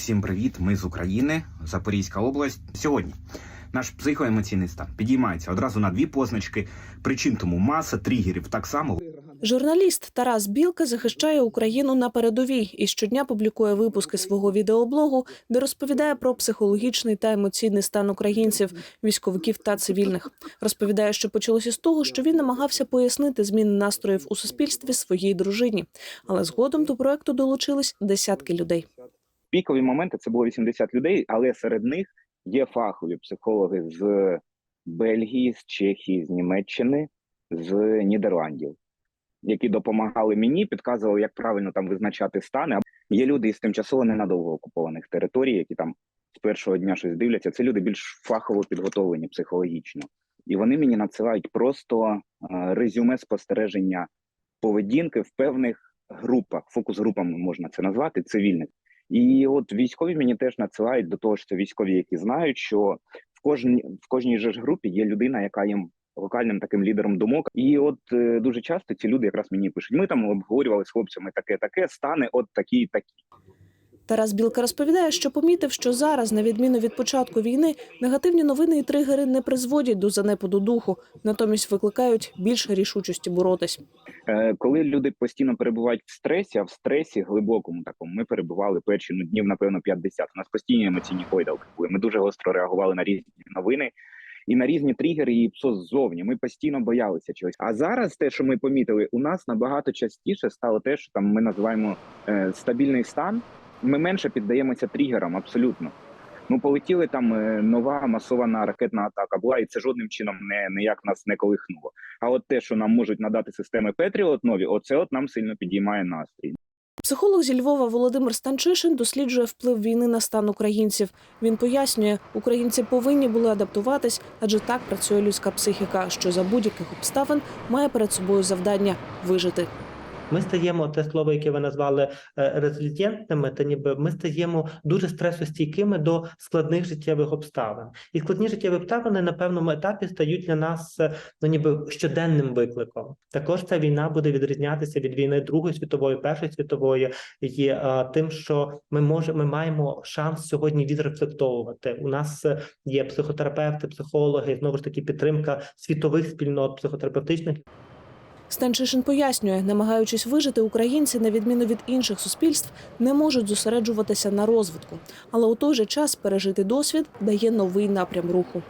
Всім привіт! Ми з України, Запорізька область. Сьогодні наш психоемоційний стан підіймається одразу на дві позначки. Причин тому маса тригерів так само. Журналіст Тарас Білка захищає Україну на передовій і щодня публікує випуски свого відеоблогу, де розповідає про психологічний та емоційний стан українців, військовиків та цивільних. Розповідає, що почалося з того, що він намагався пояснити зміни настроїв у суспільстві своїй дружині, але згодом до проекту долучились десятки людей. Пікові моменти це було 80 людей, але серед них є фахові психологи з Бельгії, з Чехії, з Німеччини, з Нідерландів, які допомагали мені, підказували, як правильно там визначати стани. Є люди із тимчасово ненадовго окупованих територій, які там з першого дня щось дивляться. Це люди більш фахово підготовлені психологічно, і вони мені надсилають просто е, резюме спостереження поведінки в певних групах, фокус-групами можна це назвати, цивільних. І от військові мені теж надсилають до того, що це військові, які знають, що в кожній в кожній же ж групі є людина, яка їм локальним таким лідером думок. І от е, дуже часто ці люди якраз мені пишуть: ми там обговорювали з хлопцями таке, таке стане, от такі, такі. Тарас Білка розповідає, що помітив, що зараз, на відміну від початку війни, негативні новини і тригери не призводять до занепаду духу, натомість викликають більше рішучості боротись. Е, коли люди постійно перебувають в стресі, а в стресі глибокому такому, ми перебували перші ну, днів, напевно, 50. У нас постійні емоційні гойдалки були. Ми дуже гостро реагували на різні новини. І на різні тригери і псо ззовні. Ми постійно боялися чогось. А зараз те, що ми помітили, у нас набагато частіше стало те, що там ми називаємо е, стабільний стан. Ми менше піддаємося тригерам, абсолютно. Ну, полетіли там е, нова масована ракетна атака була, і це жодним чином не ніяк нас не колихнуло. А от те, що нам можуть надати системи Петріот нові, оце от нам сильно підіймає настрій. Психолог зі Львова Володимир Станчишин досліджує вплив війни на стан українців. Він пояснює, українці повинні були адаптуватись, адже так працює людська психіка, що за будь-яких обставин має перед собою завдання вижити. Ми стаємо те слово, яке ви назвали е, резилієнтними, та ніби ми стаємо дуже стресостійкими до складних життєвих обставин. І складні життєві обставини на певному етапі стають для нас е, ну ніби щоденним викликом. Також ця війна буде відрізнятися від війни Другої світової, Першої світової, і е, тим, що ми можемо, ми маємо шанс сьогодні відрефлектовувати. У нас є психотерапевти, психологи, знову ж таки підтримка світових спільнот психотерапевтичних Станчишин пояснює, намагаючись вижити, українці, на відміну від інших суспільств, не можуть зосереджуватися на розвитку, але у той же час пережити досвід дає новий напрям руху.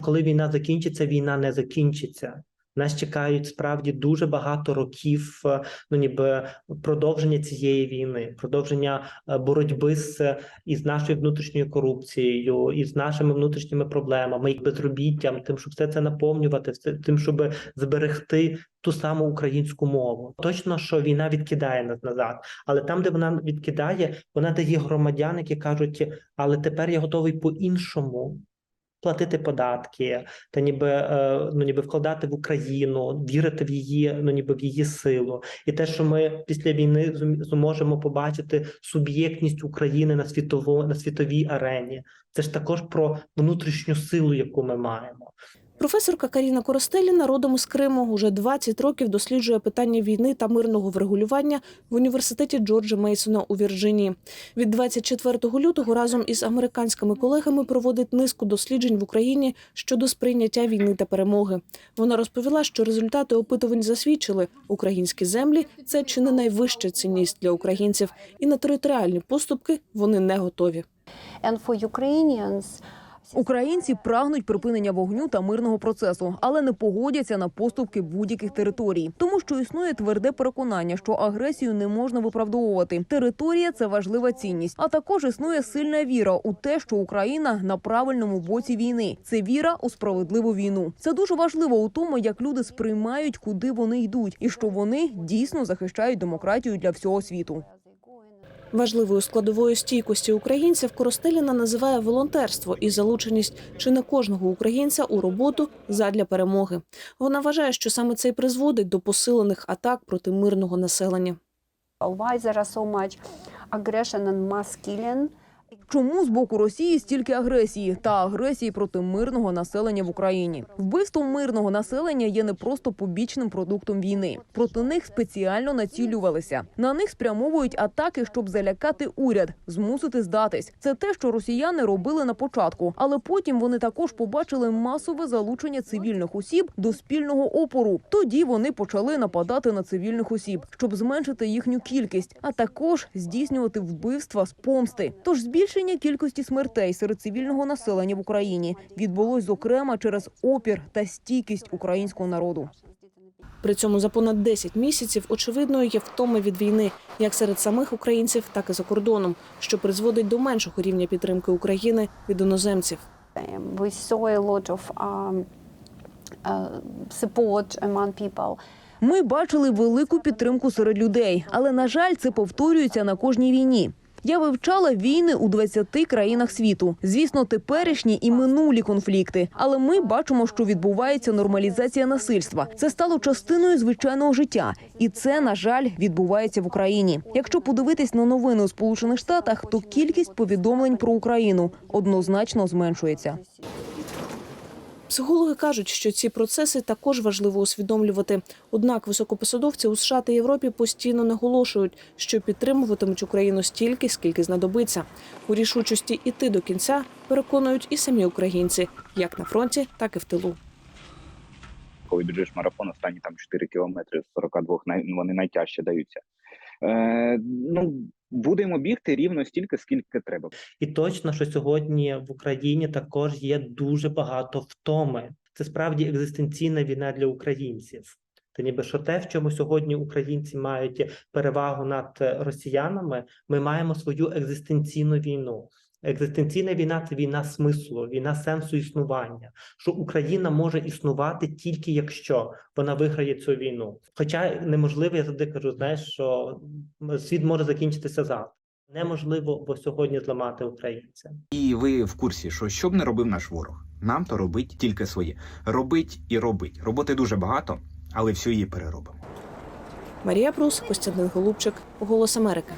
коли війна закінчиться, війна не закінчиться. Нас чекають справді дуже багато років, е, ну ніби продовження цієї війни, продовження е, боротьби з із нашою внутрішньою корупцією, із нашими внутрішніми проблемами, безробіттям, тим, щоб все це наповнювати, все тим, щоб зберегти ту саму українську мову. Точно, що війна відкидає нас назад, але там, де вона відкидає, вона дає громадян, які кажуть, але тепер я готовий по-іншому платити податки, та ніби е, ну ніби вкладати в Україну, вірити в її, ну ніби в її силу, і те, що ми після війни зможемо побачити суб'єктність України на світово на світовій арені. Це ж також про внутрішню силу, яку ми маємо. Професорка Каріна Коростеліна родом із Криму уже 20 років досліджує питання війни та мирного врегулювання в університеті Джорджа Мейсона у Вірджинії. Від 24 лютого разом із американськими колегами проводить низку досліджень в Україні щодо сприйняття війни та перемоги. Вона розповіла, що результати опитувань засвідчили, українські землі це чи не найвища цінність для українців, і на територіальні поступки вони не готові. And for Ukrainians, Українці прагнуть припинення вогню та мирного процесу, але не погодяться на поступки будь-яких територій, тому що існує тверде переконання, що агресію не можна виправдовувати. Територія це важлива цінність. А також існує сильна віра у те, що Україна на правильному боці війни. Це віра у справедливу війну. Це дуже важливо у тому, як люди сприймають, куди вони йдуть, і що вони дійсно захищають демократію для всього світу. Важливою складовою стійкості українців Коростеліна називає волонтерство і залученість чи не кожного українця у роботу задля перемоги. Вона вважає, що саме це й призводить до посилених атак проти мирного населення. why there are so much aggression and mass killing Чому з боку Росії стільки агресії та агресії проти мирного населення в Україні? Вбивство мирного населення є не просто побічним продуктом війни. Проти них спеціально націлювалися. На них спрямовують атаки, щоб залякати уряд, змусити здатись. Це те, що росіяни робили на початку, але потім вони також побачили масове залучення цивільних осіб до спільного опору. Тоді вони почали нападати на цивільних осіб, щоб зменшити їхню кількість, а також здійснювати вбивства з помсти. Тож збільшення кількості смертей серед цивільного населення в Україні відбулось зокрема через опір та стійкість українського народу. При цьому за понад 10 місяців очевидною є втома від війни, як серед самих українців, так і за кордоном, що призводить до меншого рівня підтримки України від іноземців. Um, uh. Ми бачили велику підтримку серед людей, але на жаль, це повторюється на кожній війні. Я вивчала війни у 20 країнах світу. Звісно, теперішні і минулі конфлікти. Але ми бачимо, що відбувається нормалізація насильства. Це стало частиною звичайного життя, і це на жаль відбувається в Україні. Якщо подивитись на новини у Сполучених Штатах, то кількість повідомлень про Україну однозначно зменшується. Психологи кажуть, що ці процеси також важливо усвідомлювати. Однак високопосадовці у США та Європі постійно наголошують, що підтримуватимуть Україну стільки, скільки знадобиться. У рішучості іти до кінця переконують і самі українці, як на фронті, так і в тилу. Коли біжиш марафон, останні там 4 кілометри з 42, най- ну, вони найтяжче даються. Е, ну, будемо бігти рівно стільки, скільки треба. І точно, що сьогодні в Україні також є дуже багато втоми. Це справді екзистенційна війна для українців. Та ніби що те, в чому сьогодні українці мають перевагу над росіянами, ми маємо свою екзистенційну війну. Екзистенційна війна це війна смислу, війна сенсу існування. Що Україна може існувати тільки якщо вона виграє цю війну. Хоча неможливо, я завжди кажу, знаєш, що світ може закінчитися завтра. Неможливо бо сьогодні зламати українця. І ви в курсі, що що б не робив наш ворог, нам то робить тільки своє. Робить і робить. Роботи дуже багато, але всю її переробимо. Марія Прус, Костянтин Голубчик, Голос Америки.